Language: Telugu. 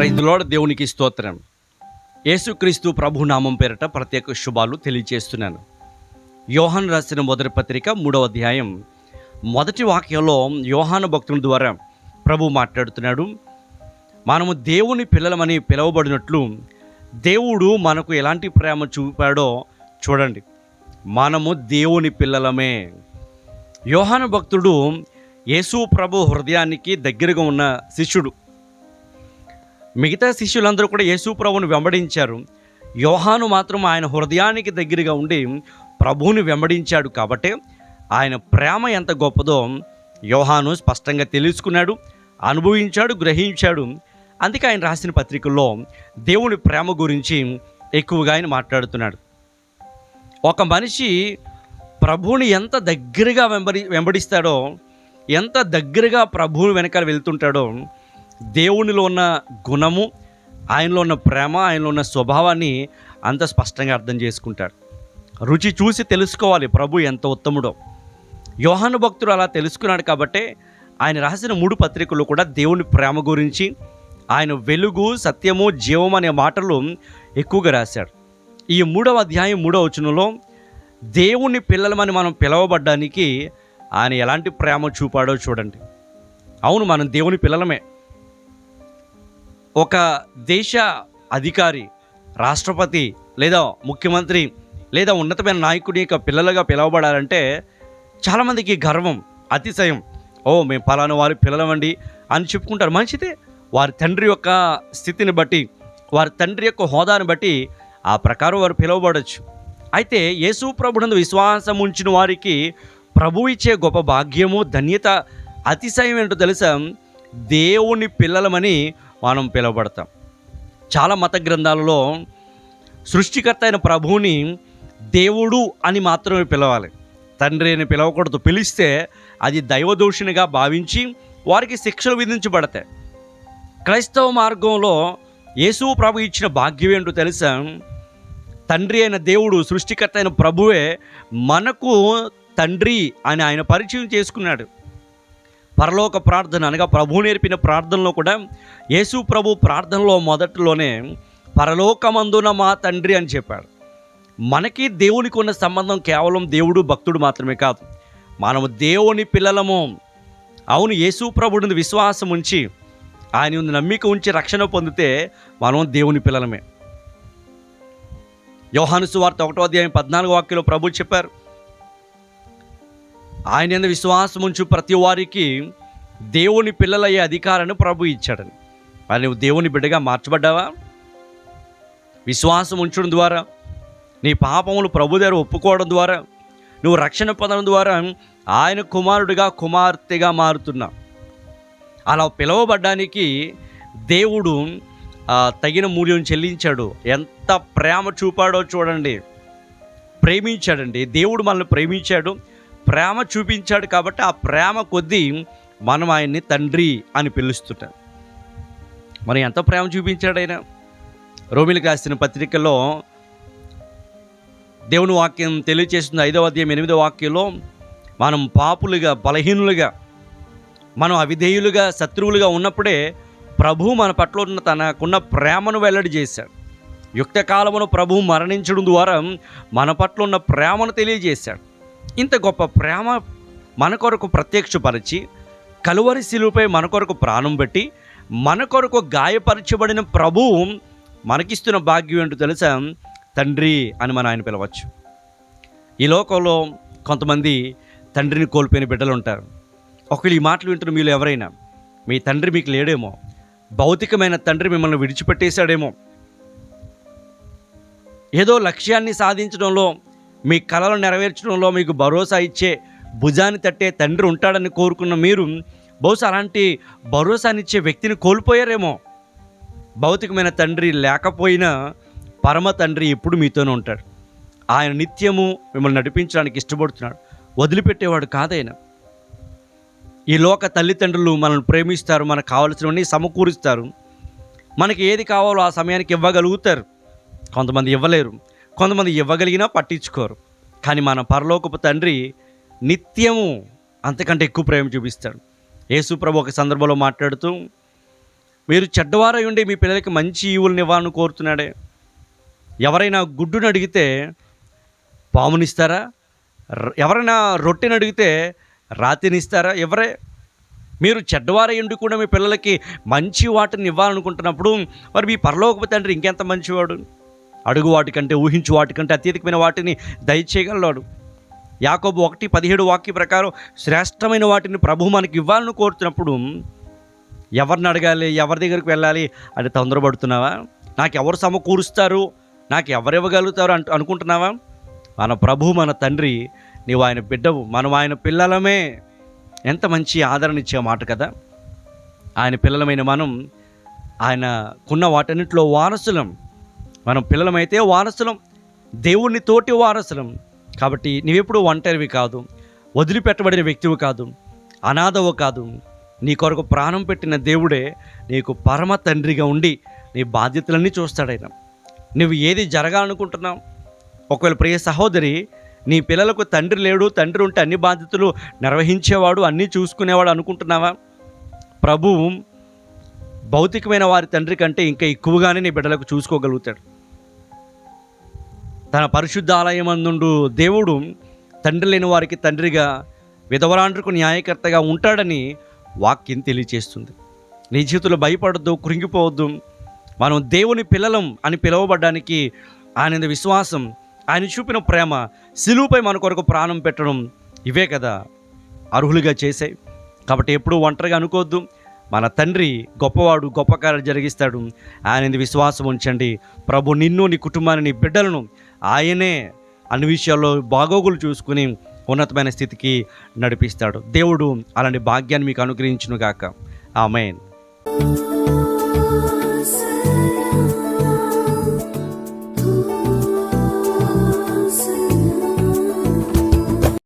ప్రైజ్లోడ దేవునికి స్తోత్రం. యేసుక్రీస్తు ప్రభు నామం పేరట ప్రత్యేక శుభాలు తెలియజేస్తున్నాను యోహాన్ రాసిన మొదటి పత్రిక మూడవ అధ్యాయం. మొదటి వాక్యంలో యోహాను భక్తుని ద్వారా ప్రభు మాట్లాడుతున్నాడు. మనము దేవుని పిల్లలమని పిలువబడినట్లు దేవుడు మనకు ఎలాంటి ప్రేమ చూపాడో చూడండి. మనము దేవుని పిల్లలమే. యోహాను భక్తుడు యేసు ప్రభు హృదయానికి దగ్గరగా ఉన్న శిష్యుడు. మిగతా శిష్యులందరూ కూడా యేసుప్రభుని వెంబడించారు. యోహాను మాత్రం ఆయన హృదయానికి దగ్గరగా ఉండి ప్రభువుని వెంబడించాడు కాబట్టి ఆయన ప్రేమ ఎంత గొప్పదో యోహాను స్పష్టంగా తెలుసుకున్నాడు అనుభవించాడు గ్రహించాడు. అందుకే ఆయన రాసిన పత్రికల్లో దేవుని ప్రేమ గురించి ఎక్కువగా ఆయన మాట్లాడుతున్నాడు. ఒక మనిషి ప్రభువుని ఎంత దగ్గరగా వెంబడి వెంబడిస్తాడో ఎంత దగ్గరగా ప్రభువుని వెనకాల వెళ్తుంటాడో దేవునిలో ఉన్న గుణము ఆయనలో ఉన్న ప్రేమ ఆయనలో ఉన్న స్వభావాన్ని అంత స్పష్టంగా అర్థం చేసుకుంటాడు. రుచి చూసి తెలుసుకోవాలి ప్రభు ఎంత ఉత్తముడో. యోహాను భక్తుడు అలా తెలుసుకున్నాడు కాబట్టే ఆయన రాసిన మూడు పత్రికలు కూడా దేవుని ప్రేమ గురించి ఆయన వెలుగు సత్యము జీవం అనే మాటలు ఎక్కువగా రాశాడు. ఈ మూడవ అధ్యాయం మూడవ వచనంలో దేవుని పిల్లలమని మనం పిలవబడ్డానికి ఆయన ఎలాంటి ప్రేమ చూపాడో చూడండి. అవును మనం దేవుని పిల్లలమే. ఒక దేశ అధికారి రాష్ట్రపతి లేదా ముఖ్యమంత్రి లేదా ఉన్నతమైన నాయకుడి యొక్క పిల్లలుగా పిలవబడాలంటే చాలామందికి గర్వం అతిశయం. ఓ మేము పలానా వారి పిల్లలమండి అని చెప్పుకుంటారు. మంచిదే వారి తండ్రి యొక్క స్థితిని బట్టి వారి తండ్రి యొక్క హోదాను బట్టి ఆ ప్రకారం వారు పిలువబడచ్చు. అయితే యేసు ప్రభునందు విశ్వాసం ఉంచిన వారికి ప్రభు ఇచ్చే గొప్ప భాగ్యము ధన్యత అతిశయం ఏంటో తెలుసా? దేవుని పిల్లలమని మనం పిలువబడతాం. చాలా మత గ్రంథాలలో సృష్టికర్త అయిన ప్రభువుని దేవుడు అని మాత్రమే పిలవాలి. తండ్రి అని పిలవకూడదు. పిలిస్తే అది దైవదోషినిగా భావించి వారికి శిక్షలు విధించబడతాయి. క్రైస్తవ మార్గంలో యేసు ప్రభు ఇచ్చిన భాగ్యం ఏంటో తెలుసా? తండ్రి అయిన దేవుడు సృష్టికర్త అయిన ప్రభువే మనకు తండ్రి అని ఆయన పరిచయం చేసుకున్నాడు. పరలోక ప్రార్థన అనగా ప్రభు నేర్పిన ప్రార్థనలో కూడా యేసు ప్రభు ప్రార్థనలో మొదట్లోనే పరలోకమందున మా తండ్రి అని చెప్పాడు. మనకి దేవునికి ఉన్న సంబంధం కేవలం దేవుడు భక్తుడు మాత్రమే కాదు. మనము దేవుని పిల్లలము. అవును యేసు ప్రభుడిని విశ్వాసం ఉంచి ఆయన ముందు నమ్మిక ఉంచి రక్షణ పొందితే మనం దేవుని పిల్లలమే. యోహాను సువార్త ఒకటో అధ్యాయం పద్నాలుగు వాక్యలో ప్రభు చెప్పారు ఆయన మీద విశ్వాసం ఉంచు ప్రతి వారికి దేవుని పిల్లలయ్యే అధికారాన్ని ప్రభు ఇచ్చాడని. మరి నువ్వు దేవుని బిడ్డగా మార్చబడ్డావా? విశ్వాసం ఉంచడం ద్వారా నీ పాపములు ప్రభు దగ్గర ఒప్పుకోవడం ద్వారా నువ్వు రక్షణ పొందడం ద్వారా ఆయన కుమారుడిగా కుమార్తెగా మారుతున్నావు అలా పిలవబడ్డానికి దేవుడు తగిన మూల్యం చెల్లించాడు. ఎంత ప్రేమ చూపాడో చూడండి. ప్రేమించాడండి. దేవుడు మనల్ని ప్రేమించాడు. ప్రేమ చూపించాడు కాబట్టి ఆ ప్రేమ కొద్దీ మనం ఆయన్ని తండ్రి అని పిలుస్తుంటాం. మరి ఎంత ప్రేమ చూపించాడు ఆయన? రోమిలకు రాసిన పత్రికలో దేవుని వాక్యం తెలియచేస్తుంది ఐదవ అధ్యాయం ఎనిమిదవ వాక్యంలో మనం పాపులుగా బలహీనులుగా మనం అవిధేయులుగా శత్రువులుగా ఉన్నప్పుడే ప్రభు మన పట్ల ఉన్న తనకున్న ప్రేమను వెల్లడి చేశాడు. యుక్త కాలమును ప్రభు మరణించడం ద్వారా మన పట్ల ఉన్న ప్రేమను తెలియజేశాడు. ఇంత గొప్ప ప్రేమ మన కొరకు ప్రత్యక్షపరిచి కలువరి శిలువుపై మన కొరకు ప్రాణం పెట్టి మన కొరకు గాయపరచబడిన ప్రభువు మనకిస్తున్న భాగ్యం ఏంటో తెలుసా? తండ్రి అని మనం ఆయన పిలవచ్చు. ఈ లోకంలో కొంతమంది తండ్రిని కోల్పోయిన బిడ్డలు ఉంటారు. ఒకవేళ ఈ మాటలు వింటున్న మీరు ఎవరైనా మీ తండ్రి మీకు లేడేమో భౌతికమైన తండ్రి మిమ్మల్ని విడిచిపెట్టేశాడేమో ఏదో లక్ష్యాన్ని సాధించడంలో మీ కళలు నెరవేర్చడంలో మీకు భరోసా ఇచ్చే భుజాన్ని తట్టే తండ్రి ఉంటాడని కోరుకున్న మీరు బహుశా అలాంటి భరోసానిచ్చే వ్యక్తిని కోల్పోయారేమో. భౌతికమైన తండ్రి లేకపోయినా పరమ తండ్రి ఎప్పుడు మీతోనే ఉంటాడు. ఆయన నిత్యము మిమ్మల్ని నడిపించడానికి ఇష్టపడుతున్నాడు. వదిలిపెట్టేవాడు కాదైనా. ఈ లోక తల్లిదండ్రులు మనల్ని ప్రేమిస్తారు మనకు కావలసినవన్నీ సమకూరుస్తారు. మనకి ఏది కావాలో ఆ సమయానికి ఇవ్వగలుగుతారు. కొంతమంది ఇవ్వలేరు. కొంతమంది ఇవ్వగలిగినా పట్టించుకోరు. కానీ మన పరలోకపు తండ్రి నిత్యము అంతకంటే ఎక్కువ ప్రేమ చూపిస్తాడు. యేసు ప్రభు ఒక సందర్భంలో మాట్లాడుతూ మీరు చెడ్డవారై ఉండి మీ పిల్లలకి మంచి ఈవులను ఇవ్వాలని కోరుతున్నాడే. ఎవరైనా గుడ్డును అడిగితే పామునిస్తారా? ఎవరైనా రొట్టెని అడిగితే రాతినిస్తారా? ఎవరే? మీరు చెడ్డవారై ఉండి కూడా మీ పిల్లలకి మంచి వాటిని ఇవ్వాలనుకుంటున్నప్పుడు మరి మీ పరలోకపు తండ్రి ఇంకెంత మంచివాడు? అడుగు వాటికంటే ఊహించు వాటికంటే అత్యధికమైన వాటిని దయచేయగలడు యాకోబు ఒకటి పదిహేడు వాక్య ప్రకారం శ్రేష్టమైన వాటిని ప్రభు మనకి ఇవ్వాలని కోరుతున్నప్పుడు ఎవరిని అడగాలి ఎవరి దగ్గరికి వెళ్ళాలి అని తొందరపడుతున్నావా? నాకు ఎవరు సమకూరుస్తారు? నాకు ఎవరు ఇవ్వగలుగుతారు అంటూ అనుకుంటున్నావా? మన ప్రభు మన తండ్రి నీవు ఆయన బిడ్డవు మనం ఆయన పిల్లలమే. ఎంత మంచి ఆదరణ ఇచ్చే మాట కదా. ఆయన పిల్లలమైన మనం ఆయనకున్న వాటన్నింటిలో వారసులం. మనం పిల్లలమైతే వారసులం. దేవుని తోటి వారసులం. కాబట్టి నీవెప్పుడు ఒంటరివి కాదు. వదిలిపెట్టబడిన వ్యక్తివి కాదు. అనాథవు కాదు. నీ కొరకు ప్రాణం పెట్టిన దేవుడే నీకు పరమ తండ్రిగా ఉండి నీ బాధ్యతలన్నీ చూస్తాడైన నువ్వు ఏది జరగాలనుకుంటున్నావు? ఒకవేళ ప్రియ సహోదరి నీ పిల్లలకు తండ్రి లేడు తండ్రి ఉంటే అన్ని బాధ్యతలు నిర్వహించేవాడు అన్నీ చూసుకునేవాడు అనుకుంటున్నావా? ప్రభువు భౌతికమైన వారి తండ్రి కంటే ఇంకా ఎక్కువగానే నీ బిడ్డలకు చూసుకోగలుగుతాడు. తన పరిశుద్ధ ఆలయమందుండు దేవుడు తండ్రి లేని వారికి తండ్రిగా విధవరాండ్రుకు న్యాయకర్తగా ఉంటాడని వాక్యం తెలియచేస్తుంది. నీ జీవితంలో భయపడద్దు కృంగిపోవద్దు. మనం దేవుని పిల్లలం అని పిలువబడ్డానికి ఆయన విశ్వాసం ఆయన చూపిన ప్రేమ సిలువుపై మన కొరకు ప్రాణం పెట్టడం ఇవే కదా అర్హులుగా చేసాయి కాబట్టి ఎప్పుడూ ఒంటరిగా అనుకోవద్దు. మన తండ్రి గొప్పవాడు గొప్ప కార్యం జరిగిస్తాడు. ఆయన విశ్వాసం ఉంచండి. ప్రభు నిన్ను నీ కుటుంబాన్ని నీ బిడ్డలను ఆయనే అన్ని విషయాల్లో బాగోగులు చూసుకుని ఉన్నతమైన స్థితికి నడిపిస్తాడు. దేవుడు అలాంటి భాగ్యాన్ని మీకు అనుగ్రహించును గాక ఆమెన్.